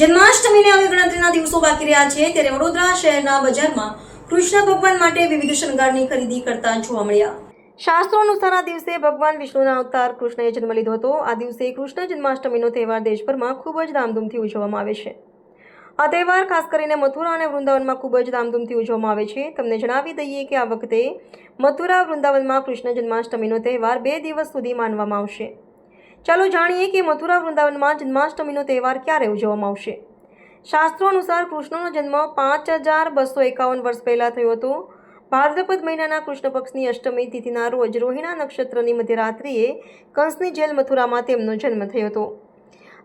જન્માષ્ટમીને હવે ગણતરીના દિવસો બાકી રહ્યા છે, ત્યારે વડોદરા શહેરના બજારમાં કૃષ્ણ ભગવાન માટે વિવિધ શણગારની ખરીદી કરતા જોવા મળ્યા. શાસ્ત્રો અનુસાર આ દિવસે ભગવાન વિષ્ણુના અવતાર કૃષ્ણએ જન્મ લીધો હતો. આ દિવસે કૃષ્ણ જન્માષ્ટમીનો તહેવાર દેશભરમાં ખૂબ જ ધામધૂમથી ઉજવવામાં આવે છે. આ તહેવાર ખાસ કરીને મથુરા અને વૃંદાવનમાં ખૂબ જ ધામધૂમથી ઉજવવામાં આવે છે. તમને જણાવી દઈએ કે આ વખતે મથુરા વૃંદાવનમાં કૃષ્ણ જન્માષ્ટમીનો તહેવાર બે દિવસ સુધી માનવામાં આવશે. ચાલો જાણીએ કે મથુરા વૃંદાવનમાં જન્માષ્ટમીનો તહેવાર ક્યારે ઉજવવામાં આવશે. શાસ્ત્રો અનુસાર કૃષ્ણનો જન્મ પાંચ હજાર બસો એકાવન વર્ષ પહેલાં થયો હતો. ભાદ્રપદ મહિનાના કૃષ્ણ પક્ષની અષ્ટમી તિથિના રોજ રોહિણા નક્ષત્રની મધ્યરાત્રિએ કંસની જેલ મથુરામાં તેમનો જન્મ થયો હતો.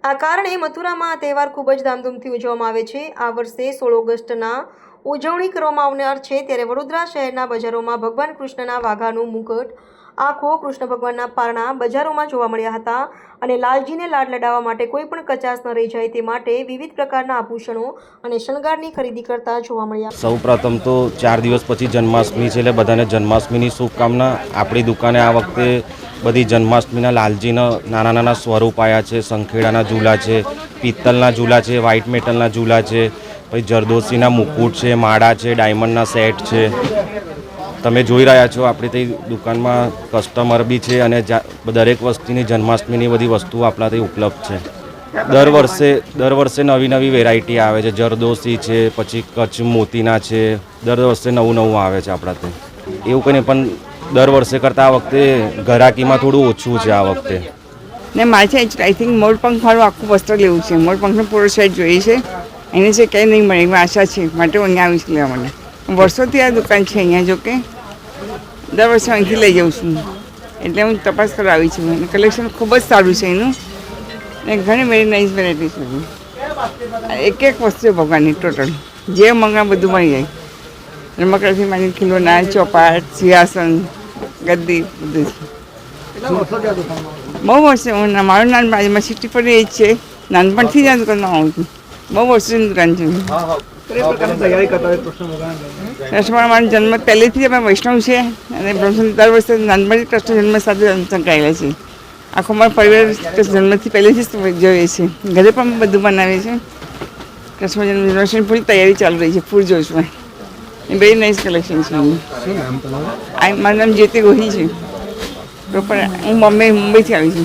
આ કારણે મથુરામાં આ તહેવાર ખૂબ જ ધામધૂમથી ઉજવવામાં આવે છે. આ વર્ષે સોળ ઓગસ્ટના ઉજવણી કરવામાં આવનાર છે. ત્યારે વડોદરા શહેરના બજારોમાં ભગવાન કૃષ્ણના વાઘાનું મુકટ આંખો કૃષ્ણ ભગવાનના પારણા બજારોમાં જોવા મળ્યા હતા અને લાલજીને લાડ લડાવવા માટે કોઈ પણ કચાશ ન રહી જાય તે માટે વિવિધ પ્રકારના આભૂષણો અને શણગારની ખરીદી કરતા જોવા મળ્યા. સૌ પ્રથમ તો ચાર દિવસ પછી જન્માષ્ટમી છે એટલે બધાને જન્માષ્ટમીની શુભકામના. આપણી દુકાને આ વખતે બધી જન્માષ્ટમીના લાલજીના નાના નાના સ્વરૂપ આવ્યા છે. સંખેડાના ઝૂલા છે, પિત્તલના ઝૂલા છે વ્હાઇટ મેટલના ઝૂલા છે, પછી જરદોશીના મુકુટ છે, માળા છે, ડાયમંડના સેટ છે. તમે જોઈ રહ્યા છો, આપણી તે દુકાનમાં કસ્ટમર બી છે અને દરેક વસ્તુની જન્માષ્ટમીની બધી વસ્તુઓ આપણા ત્યાં ઉપલબ્ધ છે. દર વર્ષે દર વર્ષે નવી નવી વેરાયટી આવે છે, જરદોશી છે, પછી કચ્છ મોતીના છે, દર વર્ષે નવું નવું આવે છે આપણા ત્યાં એવું કંઈ પણ દર વર્ષે કરતાં આ વખતે ઘરાકીમાં થોડું ઓછું છે આ વખતે. ને મારે છે આઈ થિંક મોરપંખવાળું આખું વસ્ત્ર લેવું છે. મોરપંખનો પૂરો સેટ જોઈએ છે. એને છે કંઈ નહીં મળે, એવી આશા છે. માટે હું અહીંયા આવીશ લેવા માટે. વર્ષોથી આ દુકાન છે અહીંયા જો કે. દર વર્ષે અહીંથી લઈ જાઉં છું. એટલે હું તપાસ કરવા છું. અને કલેક્શન ખૂબ જ સારું છે એનું. અને ઘણી વેરી નાઇસ વેરાયટી છે એક એક વસ્તુ ભગવાનની ટોટલ જે મંગા બધું મળી જાય. રમકડાથી માની ખીલોના ચોપાટ, સિંહાસન, ગદ્દી બધું છે. બહુ વર્ષે હું મારું બાજુમાં સિટી પર એ જ છે. નાનપણથી જ આ દુકાનમાં આવું છું. બહુ વર્ષોની દુકાન છે. કૃષ્ણ મારો જન્મ પહેલેથી અમે વૈષ્ણવ છે અને બ્રહ્મ દર વર્ષે નાનપણથી કૃષ્ણ જન્મ સાથે સંકળાયેલા છે. આખો મારો પરિવાર જન્મથી પહેલેથી જ જોઈએ છે. ઘરે પણ બધું બનાવીએ છીએ. કૃષ્ણ જન્મ જન્માષ્ટમી પૂરી તૈયારી ચાલુ રહી છે ફૂલ જોશમાં એ બે નાઇસ કલેક્શન છે. મારું નામ જ્યોતિ ગોહી છે. પ્રોપર હું બોમ્બે મુંબઈથી આવી છું.